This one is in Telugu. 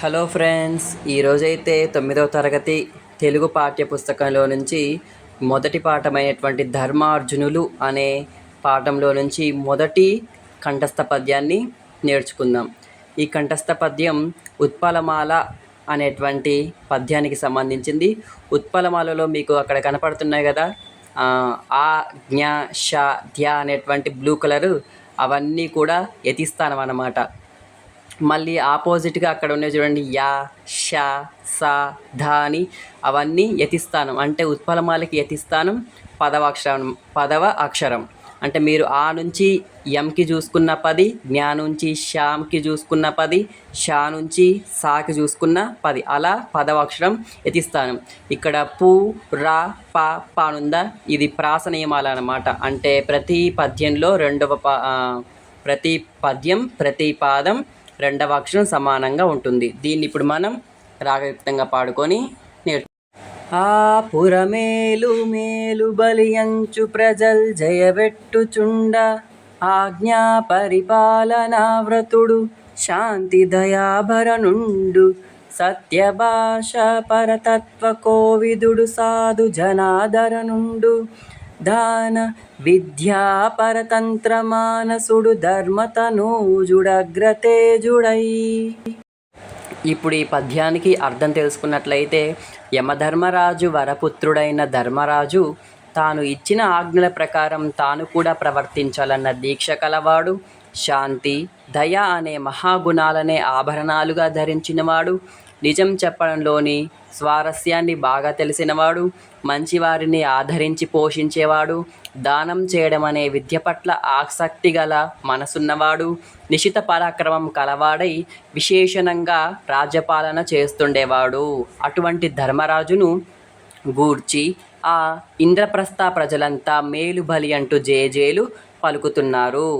హలో ఫ్రెండ్స్ ఈరోజైతే తొమ్మిదవ తరగతి తెలుగు పాఠ్య పుస్తకంలో నుంచి మొదటి పాఠమైనటువంటి ధర్మార్జునులు అనే పాఠంలో నుంచి మొదటి కంఠస్థ పద్యాన్ని నేర్చుకుందాం. ఈ కంఠస్థ పద్యం ఉత్పలమాల అనేటువంటి పద్యానికి సంబంధించింది. ఉత్పలమాలలో మీకు అక్కడ కనపడుతున్నాయి కదా ఆ, ఆ జ్ఞ ష ధ్య అనేటువంటి బ్లూ కలరు అవన్నీ కూడా యతిస్థానం అన్నమాట. మళ్ళీ ఆపోజిట్గా అక్కడ ఉన్నాయి చూడండి యా ష స ధ అని అవన్నీ యతిస్థానం. అంటే ఉత్పలమాలకి యతిస్థానం పదవ అక్షరం పదవ అక్షరం. అంటే మీరు ఆ నుంచి ఎంకి చూసుకున్న పది జ్ఞా నుంచి షామ్కి చూసుకున్న పది షా నుంచి సాకి చూసుకున్న పది. అలా పదవ అక్షరం యతిస్థానం. ఇక్కడ పు రా ప పానుందా ఇది ప్రాస నియమాలు అన్నమాట. అంటే ప్రతి పద్యంలో రెండవ ప ప్రతి పద్యం ప్రతి పాదం రెండవ అక్షరం సమానంగా ఉంటుంది. దీన్ని ఇప్పుడు మనం రాగయుక్తంగా పాడుకొని నేర్చు ఆ పురమేలు మేలు బలియంచు ప్రజల్ జయబెట్టుచుండ. ఆజ్ఞా పరిపాలనా వ్రతుడు శాంతి దయాభరణుండు. సత్యభాష పరతత్వ కోవిదుడు సాధు జనాదరణుండు. దాన విద్యా పరతంత్ర మానసుడు ధర్మతనూజుడగ్రతేజుడై. ఇప్పుడు ఈ పద్యానికి అర్థం తెలుసుకున్నట్లయితే యమధర్మరాజు వరపుత్రుడైన ధర్మరాజు తాను ఇచ్చిన ఆజ్ఞల ప్రకారం తాను కూడా ప్రవర్తించాలన్న దీక్ష కలవాడు శాంతి దయ అనే మహాగుణాలనే ఆభరణాలుగా ధరించినవాడు నిజం చెప్పడంలోని స్వారస్యాన్ని బాగా తెలిసినవాడు మంచివారిని ఆదరించి పోషించేవాడు దానం చేయడం అనే విద్య పట్ల ఆసక్తి గల మనసున్నవాడు నిశిత పరాక్రమం కలవాడై విశేషణంగా రాజ్యపాలన చేస్తుండేవాడు. అటువంటి ధర్మరాజును గూర్చి ఆ ఇంద్రప్రస్థ ప్రజలంతా మేలు బలి అంటూ జేజేలు పలుకుతున్నారు.